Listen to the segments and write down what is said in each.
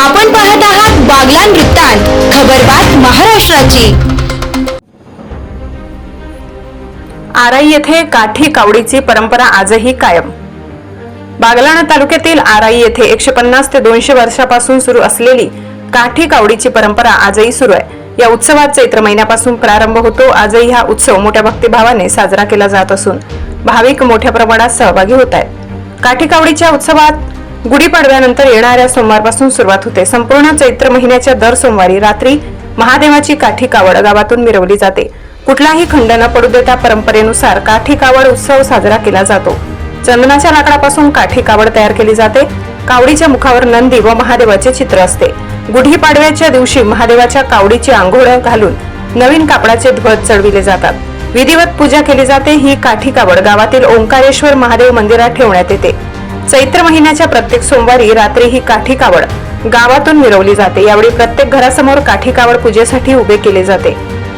आपण पाहत आहात बागलान वृत्तांत खबरबात महाराष्ट्राची. आराई येथे काठी कावडीची परंपरा आजही कायम. बागलाण तालुक्यातील आराई येथे एकशे पन्नास ते दोनशे वर्षापासून सुरू असलेली काठी कावडीची परंपरा आजही सुरू आहे. या उत्सवात चैत्र महिन्यापासून प्रारंभ होतो. आजही हा उत्सव मोठ्या भक्तिभावाने साजरा केला जात असून भाविक मोठ्या प्रमाणात सहभागी होत आहेत. काठी कावडीच्या उत्सवात गुढीपाडव्यानंतर येणाऱ्या सोमवारपासून सुरुवात होते. संपूर्ण चैत्र महिन्याच्या दर सोमवारी रात्री महादेवाची काठी कावड गावातून मिरवली जाते. कुठलाही खंड न पडू देता परंपरेनुसार काठी कावड उत्सव साजरा केला जातो. चंदनाच्या लाकडापासून काठी कावड तयार केली जाते. कावडीच्या मुखावर नंदी व महादेवाचे चित्र असते. गुढीपाडव्याच्या दिवशी महादेवाच्या कावडीची आंघोळ घालून नवीन कापडाचे ध्वज चढविले जातात. विधिवत पूजा केली जाते. ही काठी कावड गावातील ओंकारेश्वर महादेव मंदिरात ठेवण्यात येते. चैत्र महिन्याच्या प्रत्येक सोमवारी रात्री ही काठी कावड गावातून मिरवली जाते. यावेळी प्रत्येक घरासमोर काठी कावड पूजेसाठी उभे केले जाते.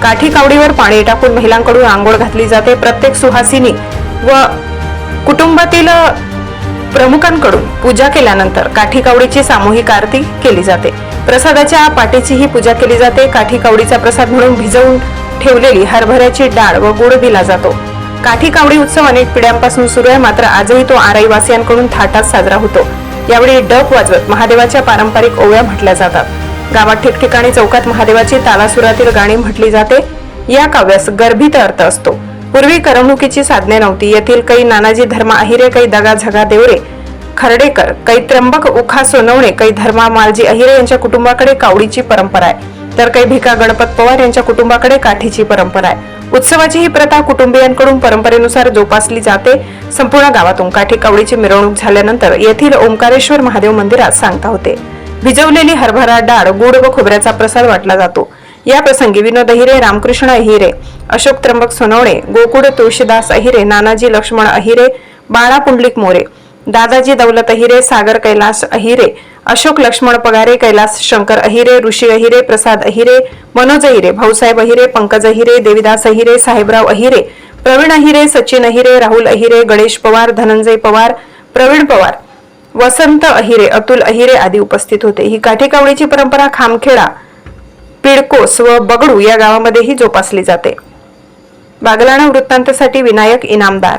काठी कावडीवर पाणी टाकून महिलांकडून आंघोळ घातली जाते. प्रत्येक सुहासिनी व कुटुंबातील प्रमुखांकडून पूजा केल्यानंतर काठी कावडीची सामूहिक आरती केली जाते. प्रसादाच्या पाटीची ही पूजा केली जाते. काठी कावडीचा प्रसाद म्हणून भिजवून ठेवलेली हरभऱ्याची डाळ व गुळ दिला जातो. काठी कावडी उत्सव अनेक पिढ्यांपासून सुरू आहे. मात्र आजही तो आराईवासियांकडून थाटात साजरा होतो. यावेळी डप वाजवत महादेवाच्या पारंपरिक ओव्या म्हटल्या जातात. गावात ठिकठिकाणी चौकात महादेवाची तालासुरातील गाणी म्हटली जाते. या काव्यास गर्भित अर्थ असतो. पूर्वी करमणुकीची साधने नव्हती. येथील काही नानाजी धर्म अहिरे काही दगा झगा देवरे खर्डेकर काही त्र्यंबक उखा सोनवणे काही धर्मा मालजी अहिरे यांच्या कुटुंबाकडे कावडीची परंपरा आहे. तर काही भिका गणपत पवार यांच्या कुटुंबाकडे काठीची परंपरा आहे. उत्सवाची ही प्रथा कुटुंबियांकडून परंपरेनुसार जोपासली जाते. संपूर्ण गावातून काठी कावडीची मिरवणूक झाल्यानंतर येथील ओंकारेश्वर महादेव मंदिरात सांगता होते. भिजवलेली हरभरा डाळ गुड व खोबऱ्याचा प्रसाद वाटला जातो. या प्रसंगी विनोद अहिरे रामकृष्ण अहिरे अशोक त्र्यंबक सोनवणे गोकुळ तुळशीदास अहिरे नानाजी लक्ष्मण अहिरे बाळा पुंडलिक मोरे दादाजी दौलत अहिरे सागर कैलास अहिरे अशोक लक्ष्मण पगारे कैलास शंकर अहिरे ऋषी अहिरे प्रसाद अहिरे मनोज अहिरे भाऊसाहेब अहिरे पंकज अहिरे देविदास अहिरे साहेबराव अहिरे प्रवीण अहिरे सचिन अहिरे राहुल अहिरे गणेश पवार धनंजय पवार प्रवीण पवार वसंत अहिरे अतुल अहिरे आदी उपस्थित होते. ही काठीकावळीची परंपरा खामखेडा पिडकोस व बगडू या गावामध्येही जोपासली जाते. बागलाणा वृत्तांतसाठी विनायक इनामदार